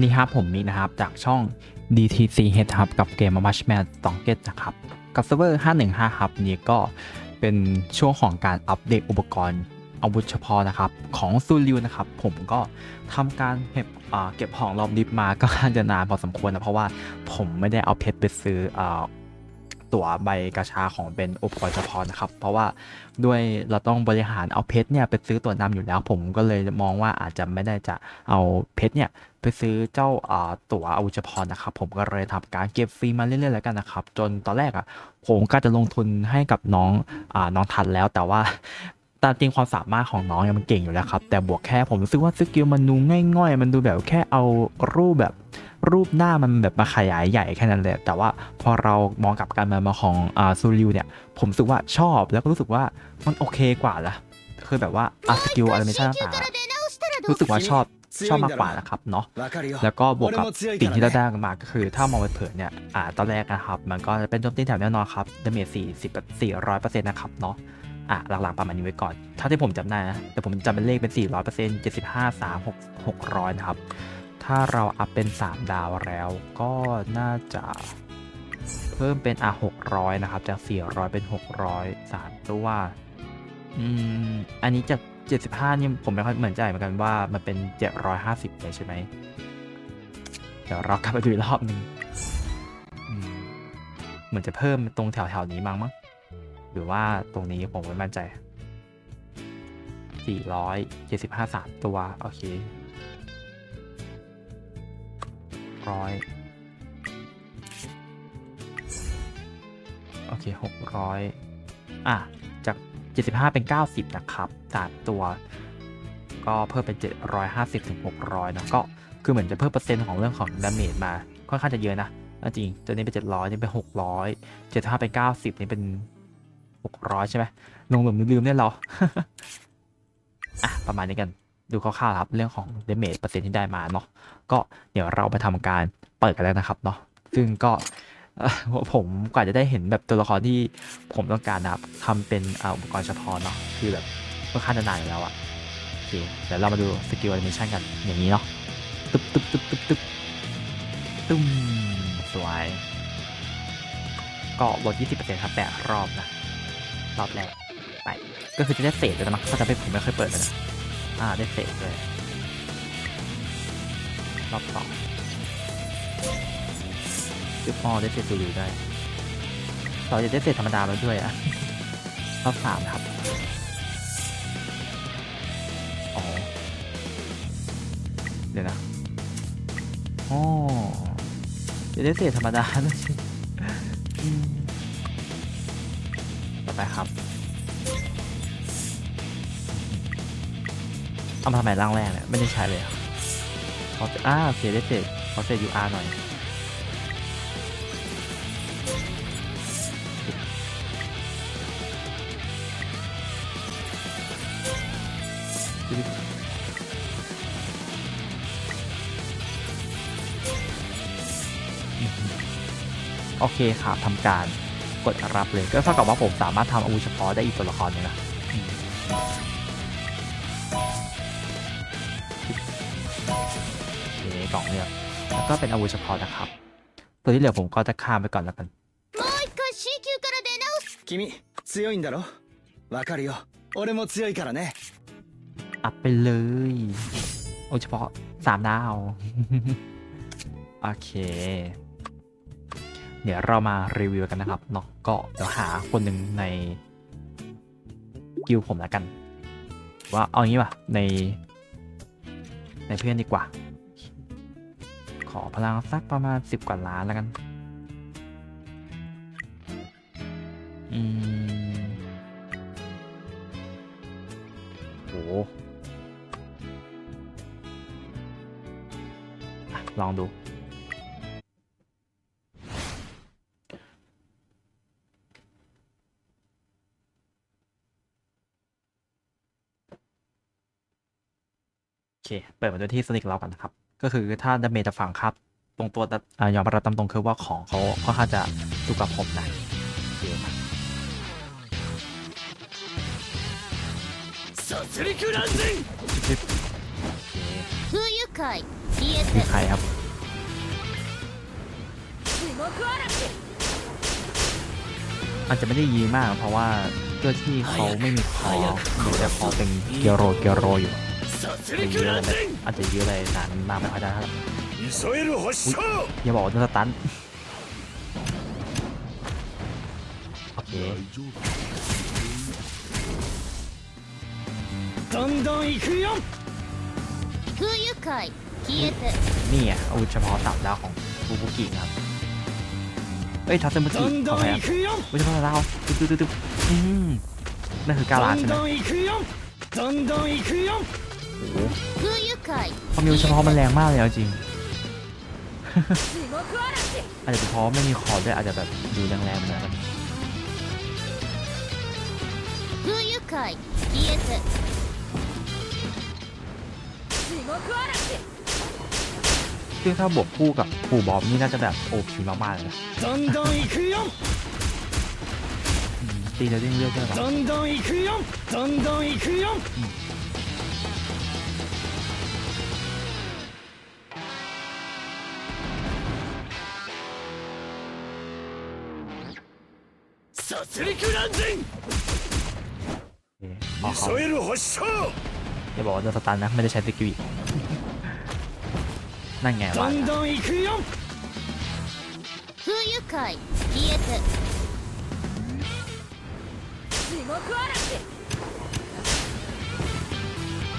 นี่ครับผมมีนะครับ จากช่อง DTC Head ครับกับเกม Match Match 2 Get นะครับกับเซิร์ฟเวอร์ 515 ครับ นี่ก็เป็นช่วงของการอัปเดตอุปกรณ์อาวุธเฉพาะนะครับ ของซูริวนะครับ ผมก็ทำการเก็บเก็บของรอบดิบมาก็ค่อนข้างจะนานพอสมควรนะ เพราะว่าผมไม่ได้เอาเพชรไปซื้ออ ตั๋วใบกระชาของเป็นอุปกรณ์เฉพาะนะครับ เพราะว่าด้วยเราต้องบริหารเอาเพชรเนี่ยไปซื้อตั๋วนำอยู่แล้ว ผมก็เลยมองว่าอาจจะไม่ได้จะเอาเพชรเนี่ยไปซื้อเจ้าอ่าตั๋วอาวุธเฉพาะนะครับ ผมก็เลยทำการเก็บฟรีมาเรื่อยๆแล้วกันนะครับ จนตอนแรกอะผมก็จะลงทุนให้กับน้องอ่าน้องทันแล้วแต่ว่าตามจริงความสามารถของน้องเนี่ยมันเก่งอยู่แล้วครับ แต่บวกแค่ผมรู้สึกว่าสกิลมันดูง่อยๆ มันดูแบบแค่เอารูปแบบ รูปหน้ามันแบบมาขยายใหญ่แค่นั้นเลยแต่ว่าพอเรามองกลับกันมาของซูริวเนี่ย ผมรู้สึกว่าชอบแล้วก็รู้สึกว่ามันโอเคกว่าละคือแบบว่าอัสกิลอะไรไม่ใช่ต่างรู้สึกว่าชอบชอบมากกว่านะครับเนาะแล้วก็บวกกับสิ่งที่เราได้มาก็คือ ถ้ามองไปเผินเนี่ยอ่าตอนแรกนะครับ มันก็จะเป็นโจมตีแถวแน่นอนครับดาเมจสี่สิบสี่ร้อยเปอร์เซ็นต์นะครับเนาะอะหลังๆประมาณนี้ไว้ก่อนเท่าที่ผมจำได้นะแต่ผมจำเป็นเลขเป็นสี่ร้อยเปอร์เซ็นต์เจ็ดสิบห้าสามหกหกร้อยนะครับ ถ้าเราอัพเป็น 3 ดาวแล้วก็น่าจะ เพิ่มเป็นอะ600 นะครับ จาก 400 เป็น 600 3 ตัว อืม อันนี้จาก 75 นี่ผมไม่ค่อยเหมือนใจเหมือนกันว่ามันเป็น 750เลยใช่ไหม เดี๋ยวเรากลับไปดูรอบนึงเหมือนจะเพิ่มตรงแถวๆนี้มั้งมั้ง หรือว่าตรงนี้ผมไม่มั่นใจ 475 3 ตัว โอเค ร้อยโอเค600อะ จาก 75 เป็น 90 นะครับ3ตัว ก็เพิ่มเป็น 750ถึง600นะก็คือเหมือนจะเพิ่มเปอร์เซ็นต์ของเรื่องของดาเมจมา ค่อนข้างจะเยอะนะจริงตัวนี้เป็น 700นี่เป็น 600 75 เป็น 90 นี่เป็น 600 ใช่ไหมลงหลุมลืมๆเนี่ยเรา อะ ประมาณนี้กัน ดูคร่าวๆครับเรื่องของเดเมจเปอร์เซ็นที่ได้มาเนาะก็เดี๋ยวเราไปทำการเปิดกันแล้วนะครับเนาะซึ่งก็ผมกว่าจะได้เห็นแบบตัวละครที่ผมต้องการนะครับทำเป็นอุปกรณ์เฉพาะเนาะคือแบบค่อนข้างจะนานอยู่แล้วอะโอเคเดี๋ยวเรามาดูสกิลแอนิเมชันกันอย่างนี้เนาะตึ๊บตึ๊บตึ๊บตึ๊บตึ๊บตุ้มสวยก็ลด20%ครับแปดรอบนะรอบแรกไปก็คือจะได้เศษเลยนะเขาจะไม่ผมไม่เคยเปิดเลยนะ อ่า ได้เศษเลยรอบสองจุดพอได้เศษซูริได้ต่อจะได้เศษธรรมดาแล้วด้วยอะรอบสามครับอ๋อเดี๋ยวนะอ๋อจะได้เศษธรรมดาด้วยต่อไปครับ เอามาทำไมร่างแรกเนี่ยไม่ได้ใช้เลยอะขออ่าโอเคได้เศษขอเศษ UR หน่อยโอเคครับทำการกดรับเลย ก็เท่ากับว่าผมสามารถทำอาวุธเฉพาะได้อีกตัวละครหนึงนะ อืมโอเคกล่องเลือกแล้วก็เป็นอาวุธเฉพาะนะครับ ตัวที่เหลือผมก็จะข้ามไปก่อนแล้วกัน もう一回 C 級から出直す君強いんだろわかるよ俺も強いからね อัพไปเลยโอ้เฉพาะสามดาว โอเค เดี๋ยวเรามารีวิวกันนะครับเนาะก็เดี๋ยวหาคนหนึ่งในกิลผมแล้วกัน ว่าเอางี้ป่ะใน ในเพื่อนดีกว่า ขอพลังสักประมาณสิบกว่าล้านแล้วกัน อืมโหอะลองดู เปิดมาดูที่สนิกเรากันนะครับ ก็คือถ้าดาเมจจะฝังครับตรงตัวยอมรับตามตรงคือว่าของเขาค่อนข้างจะดูกับผมนะเยคือใครครับอาจจะไม่ได้ยีมากเพราะว่าเพื่อที่เขาไม่มีคอหรืจะคอเป็นเกียโรเกียโรอยู่ จะ 戮 ยื้ออะไร 乱 ไม่ 陣 อาจจะยื้ออะไรนานมากไม่ค่อยได้เท่าไหร่ 急える発射 อย่าบอกว่าโดนสตันโอเค どんどん行くよ空輸会消えて นี่อ่ะอาวุธเฉพาะสามดาวของบูบุกินะครับเอ้ยทัศมุกิ どん ขอ ど ไป ん ครับ 行くよ อาวุธเฉพาะสามดาวตึ๊บตึ๊บตึ๊บตึ๊บอืมนั่นคือการา ど ใช่ ん ไหม พอมิวเฉพาะมันแรงมากเลยเอาจริง อาจจะเป็พราะไม่มีคอร์ดด้วยอาจจะแบบดูแรงๆเหมือนกัซึ่งถ้าบวกคู่กับปู่บอมนี่น่าจะแบบโอ้คิวมากๆเลยนะตีแล้ยิ่งเลือกได้แบบ どんどん行くよどんどん行くよ殺戮乱陣 โอเคพอเขา 急える発射 อย่าบอกว่าโดนสตันนะ ไม่ได้ใช้สกิลอีก นั่นไง ど ว่าน どん行くよ空輸会消えて地獄嵐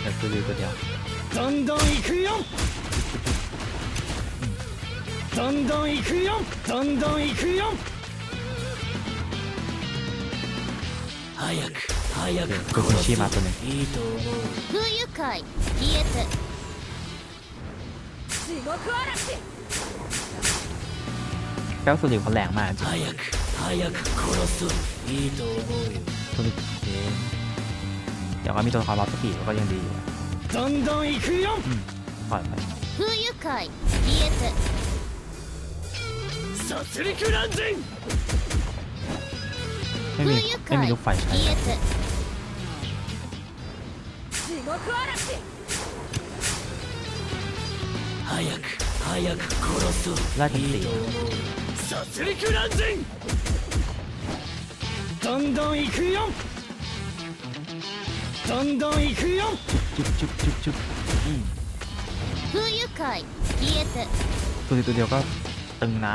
เดี๋ยวคือริวตัวเดียว どんどん行くよどんどん行くよどんどん行くよ 早く早 โอเคคือคุณชีมาตัวหนึ่ง いいと思う空輸会消えて地獄嵐 แก้วสุริวเขาแรงมากจริง 早く早く殺すいいと思うよ สุริวโอเคเดี๋ยวก็มีตัวละครบัฟสปีดก็ยังดีอยู่ どんどん行くよ ปล่อยไป 空輸会消えて殺戮乱陣 ไม่ 空 มี 輸 ไม่มี 会 ลูกไฟใช้ 消えて地獄嵐早く早く殺す ไล่กันตี 殺戮乱陣どんどん行くよどんどん行くよ จุ๊บจุ๊บจุ๊บจุ๊บอืม 空輸会消えて สุริวตัวเดียวก็ตึงนะ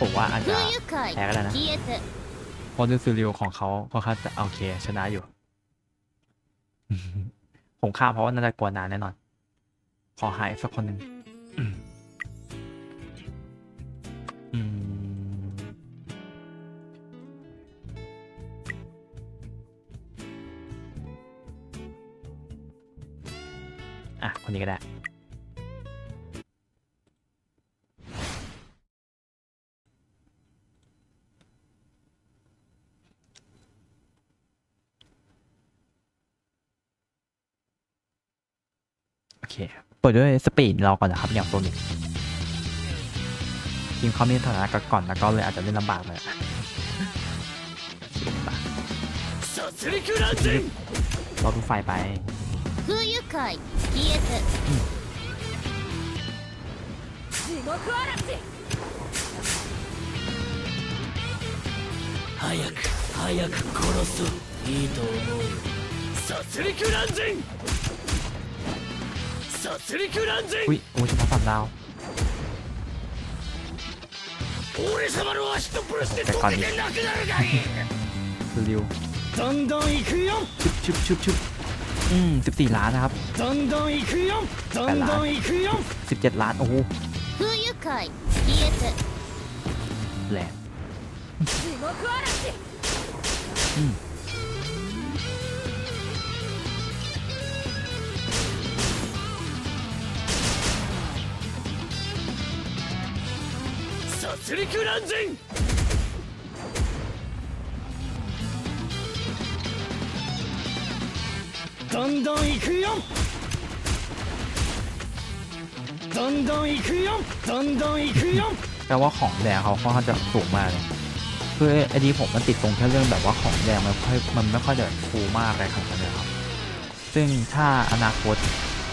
ผมว่าอาจจะแพ้ก็ได้นะเพราะด้ซูริโอของเขาก็ค่าจะโอเค ชนะอยู่ ผมคาดเพราะว่าน่าจะกลัวนานแน่นอน ขอหายสักคนหนึ่งอะ คนนี้ก็ได้ เค เปิดด้วยสปีดเราก่อนนะครับ อย่างตัวนี้ทีมเขามีฐานะกันก่อนแล้วก็เลยอาจจะเล่นลำบากเลยอะโอเคมา 殺戮乱陣 เราดูไฟไป 空輸会消えて地獄嵐早く早く殺すいいと思うよ殺戮乱陣殺戮乱陣 อุ้ยโอ้ยเฉพาะสามดาวแต่ก่อนอีกคือริวชุบชุบชุบชุบอืมสิบสี่ล้านนะครับแปดล้านสิบเจ็ดล้าน โอ้โหแหลอืม 戮乱陣どんどん行くよどんどん行くよどんどん行くよ แปลว่าของแดงเขาค่อนข้างจะสูงมากเลยคือไอ้ดีผมมันติดตรงแค่เรื่องแบบว่าของแดงมันไม่ค่อยมันไม่ค่อยจะฟูมากอะไรขนาดนั้นเลยครับ ซึ่งถ้าอนาคต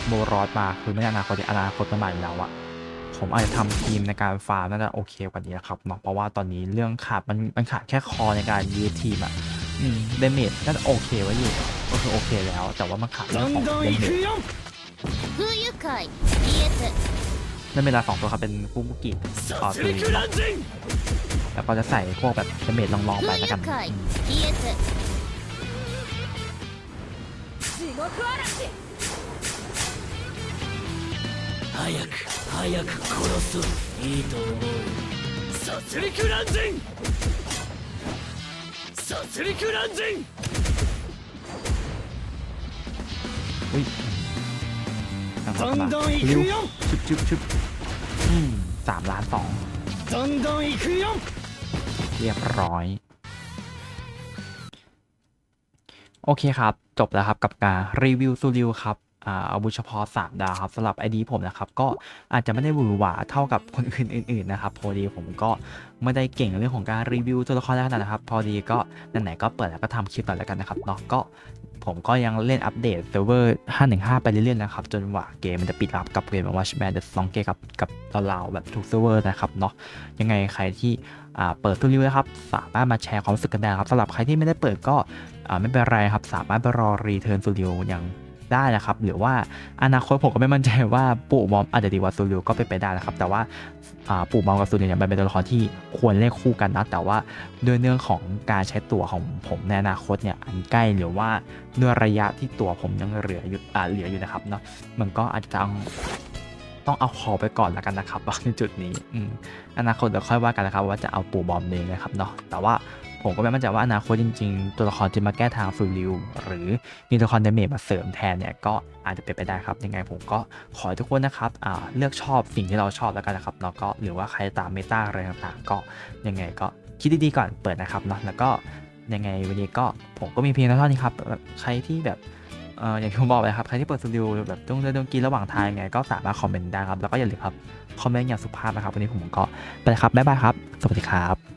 โบรอดมาคือไม่ใช่อนาคตดิอนาคตมันมาอยู่แล้วอะ ผมอาจจะทำทีมในการฟาร์มน่าจะโอเคกว่านี้นะครับเนาะเพราะว่าตอนนี้เรื่องขาดมันมันขาดแค่คอในการยืดทีมอะเดเมจน่าจะโอเคไว้อยู่ก็คือโอเคแล้ว แต่ว่ามันขาดเรื่องของเดเมจนั่นเป็นลาสองตัวครับเป็นฟุกุกิต่อตีแล้วก็จะใส่พวกแบบเดเมจลองๆไปแล้วกันอ 早く早く殺すいいと思う殺戮乱陣殺戮乱陣 อุ้ยทางขวา どん มา どん行 ริว くよ ชึบชึบชึบอืมสามล้านสอง どんどん行くよ เรียบร้อย โอเคครับ จบแล้วครับกับการรีวิวซูริวครับ อ่าอาวุธเฉพาะ3ดาวครับสำหรับ ID ผมนะครับก็อาจจะไม่ได้หวือหวาเท่ากับคนอื่นๆนะครับพอดีผมก็ไม่ได้เก่งเรื่องของการรีวิวตัวละครแล้วขนาดนะครับ พอดีก็ไหนๆก็เปิดแล้วก็ทำคลิปต่อแล้วกันนะครับเนาะก็ผมก็ยังเล่นอัปเดตเซิร์ฟเวอร์ 515 ไปเรื่อยๆนะครับ จนว่าเกมมันจะปิดรับกับเกม Watchmen The Song เกกับกับเราๆแบบทุกเซิร์ฟเวอร์นะครับเนาะยังไงใครที่อ่าเปิดตัวรีวิวนะครับ สามารถมาแชร์ความรู้สึกกันได้ครับสำหรับใครที่ไม่ได้เปิดก็อ่าไม่เป็นไรครับ สามารถไปรอรีเทิร์นซูริวอย่าง ได้นะครับ หรือว่าอนาคตผมก็ไม่มั่นใจว่าปู่บอมอาจจะดีกว่าซูริวก็เป็นไปได้นะครับ แต่ว่าปู่บอมกับซูริวเนี่ยมันเป็นตัวละครที่ควรเล่นคู่กันนะ แต่ว่าด้วยเรื่องของการใช้ตัวของผมในอนาคตเนี่ยอันใกล้หรือว่าด้วยระยะที่ตัวผมยังเหลืออยู่อ่าเหลืออยู่นะครับเนาะมันก็อาจจะต้องต้องเอาคอไปก่อนแล้วกันนะครับในจุดนี้อืมอนาคตเดี๋ยวค่อยว่ากันนะครับว่าจะเอาปู่บอมเองนะครับเนาะแต่ว่า ผมก็ไม่มั่นใจว่าอนาคตจริง ๆ ตัวละครจะมาแก้ทางฟูลิวหรือมีตัวละครเดเมจมาเสริมแทนเนี่ยก็อาจจะเป็นไปได้ครับยังไงผมก็ขอให้ทุกคนนะครับเลือกชอบสิ่งที่เราชอบแล้วกันนะครับเนาะก็หรือว่าใครตามเมตาอะไรต่างๆ ก็ยังไงก็คิดดีๆก่อนเปิดนะครับเนาะแล้วก็ยังไงวันนี้ก็ผมก็มีเพียงเท่านี้ครับใครที่แบบเอ่ออย่างที่ผมบอกไปครับใครที่เปิดสตูดิโอแบบต้องเดินต้องกินระหว่างทางยังไงก็สามารถคอมเมนต์ได้ครับแล้วก็อย่าลืมครับคอมเมนต์อย่างสุภาพนะครับวันนี้ผมก็ไปครับบ๊ายบายครับ สวัสดีครับ